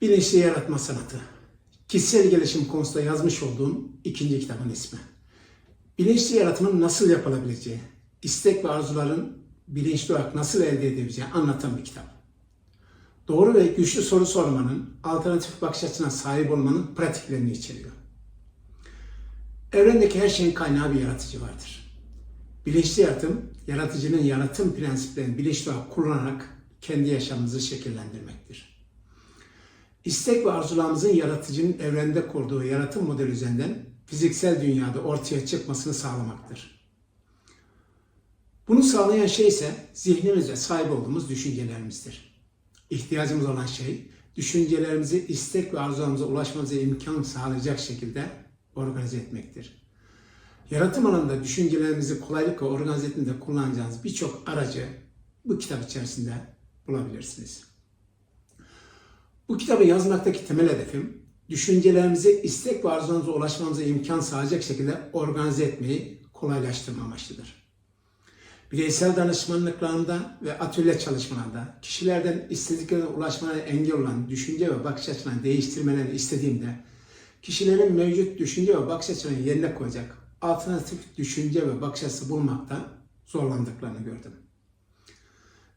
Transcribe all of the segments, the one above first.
Bilinçli Yaratma Sanatı. Kişisel gelişim konusunda yazmış olduğum ikinci kitabın ismi. Bilinçli yaratımın nasıl yapılabileceği, istek ve arzuların bilinçli olarak nasıl elde edebileceğini anlatan bir kitap. Doğru ve güçlü soru sormanın, alternatif bakış açısına sahip olmanın pratiklerini içeriyor. Evrendeki her şeyin kaynağı bir yaratıcı vardır. Bilinçli yaratım, yaratıcının yaratım prensiplerini bilinçli olarak kullanarak kendi yaşamımızı şekillendirmektir. İstek ve arzularımızın yaratıcının evrende kurduğu yaratım modeli üzerinden fiziksel dünyada ortaya çıkmasını sağlamaktır. Bunu sağlayan şey ise zihnimizde sahip olduğumuz düşüncelerimizdir. İhtiyacımız olan şey, düşüncelerimizi istek ve arzularımıza ulaşmamıza imkan sağlayacak şekilde organize etmektir. Yaratım alanında düşüncelerimizi kolaylıkla organize etmede kullanacağınız birçok aracı bu kitap içerisinde bulabilirsiniz. Bu kitabı yazmaktaki temel hedefim, düşüncelerimizi istek ve arzularımıza ulaşmamıza imkan sağlayacak şekilde organize etmeyi kolaylaştırma amaçlıdır. Bireysel danışmanlıklarında ve atölye çalışmalarında kişilerden istediklerine ulaşmalarına engel olan düşünce ve bakış açılarını değiştirmelerini istediğimde kişilerin mevcut düşünce ve bakış açılarını yerine koyacak alternatif düşünce ve bakış açısı bulmakta zorlandıklarını gördüm.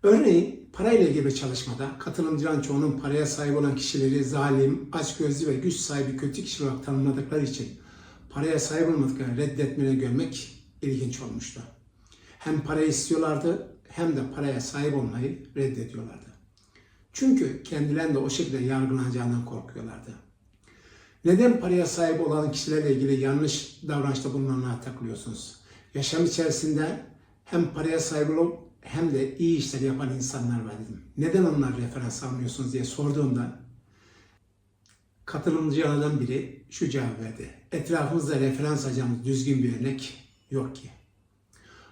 Örneğin parayla ilgili çalışmada katılımcıların çoğunun paraya sahip olan kişileri zalim, açgözlü ve güç sahibi kötü kişi olarak tanımladıkları için paraya sahip olmadıklarını reddetmelerini görmek ilginç olmuştu. Hem parayı istiyorlardı hem de paraya sahip olmayı reddediyorlardı. Çünkü kendilerinde o şekilde yargılanacağından korkuyorlardı. Neden paraya sahip olan kişilerle ilgili yanlış davranışta bulunanlara takılıyorsunuz? Yaşam içerisinde hem paraya sahip olup hem de iyi işler yapan insanlar var dedim. Neden onlar referans almıyorsunuz diye sorduğumda katılımcılardan biri şu cevap verdi. Etrafımızda referans alacağımız düzgün bir örnek yok ki.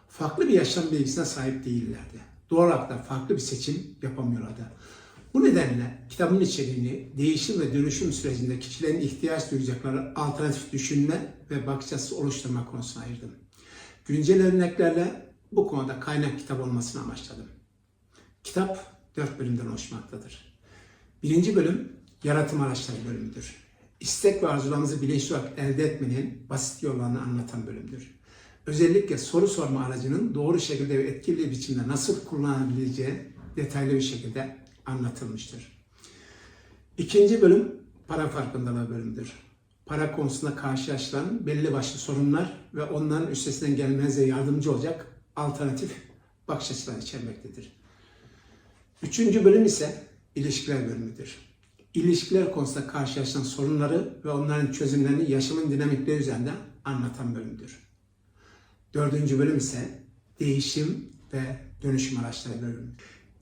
Farklı bir yaşam bilgisine sahip değillerdi. Doğal olarak da farklı bir seçim yapamıyorlardı. Bu nedenle kitabın içeriğini değişim ve dönüşüm sürecinde kişilerin ihtiyaç duyacakları alternatif düşünme ve bakış açısı oluşturma konusuna ayırdım. Güncel örneklerle bu konuda kaynak kitap olmasını amaçladım. Kitap dört bölümden oluşmaktadır. Birinci bölüm yaratım araçları bölümüdür. İstek ve arzularımızı bilinçli olarak elde etmenin basit yollarını anlatan bölümdür. Özellikle soru sorma aracının doğru şekilde ve etkili biçimde nasıl kullanabileceği detaylı bir şekilde anlatılmıştır. İkinci bölüm para farkındalığı bölümüdür. Para konusunda karşılaşılan belli başlı sorunlar ve onların üstesinden gelmenize yardımcı olacak alternatif bakış açıları içermektedir. Üçüncü bölüm ise ilişkiler bölümüdür. İlişkiler konusunda karşılaşılan sorunları ve onların çözümlerini yaşamın dinamikleri üzerinden anlatan bölümdür. Dördüncü bölüm ise değişim ve dönüşüm araçları bölümü.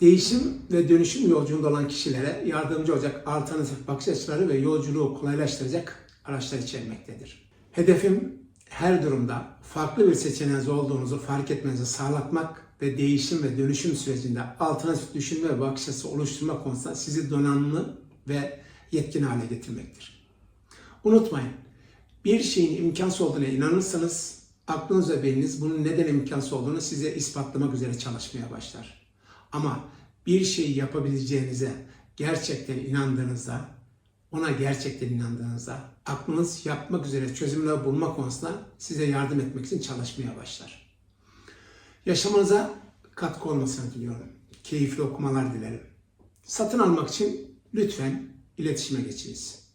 Değişim ve dönüşüm yolculuğunda olan kişilere yardımcı olacak alternatif bakış açıları ve yolculuğu kolaylaştıracak araçlar içermektedir. Hedefim her durumda farklı bir seçeneğiniz olduğunuzu fark etmenizi sağlatmak ve değişim ve dönüşüm sürecinde alternatif düşünme ve bakış açısı oluşturma konusunda sizi donanımlı ve yetkin hale getirmektir. Unutmayın, bir şeyin imkansız olduğuna inanırsanız aklınız ve beyniniz bunun neden imkansız olduğunu size ispatlamak üzere çalışmaya başlar. Ama bir şeyi yapabileceğinize gerçekten inandığınızda, ona gerçekten inandığınızda aklınız yapmak üzere çözümler bulma konusunda size yardım etmek için çalışmaya başlar. Yaşamanıza katkı olmasını diliyorum. Keyifli okumalar dilerim. Satın almak için lütfen iletişime geçiniz.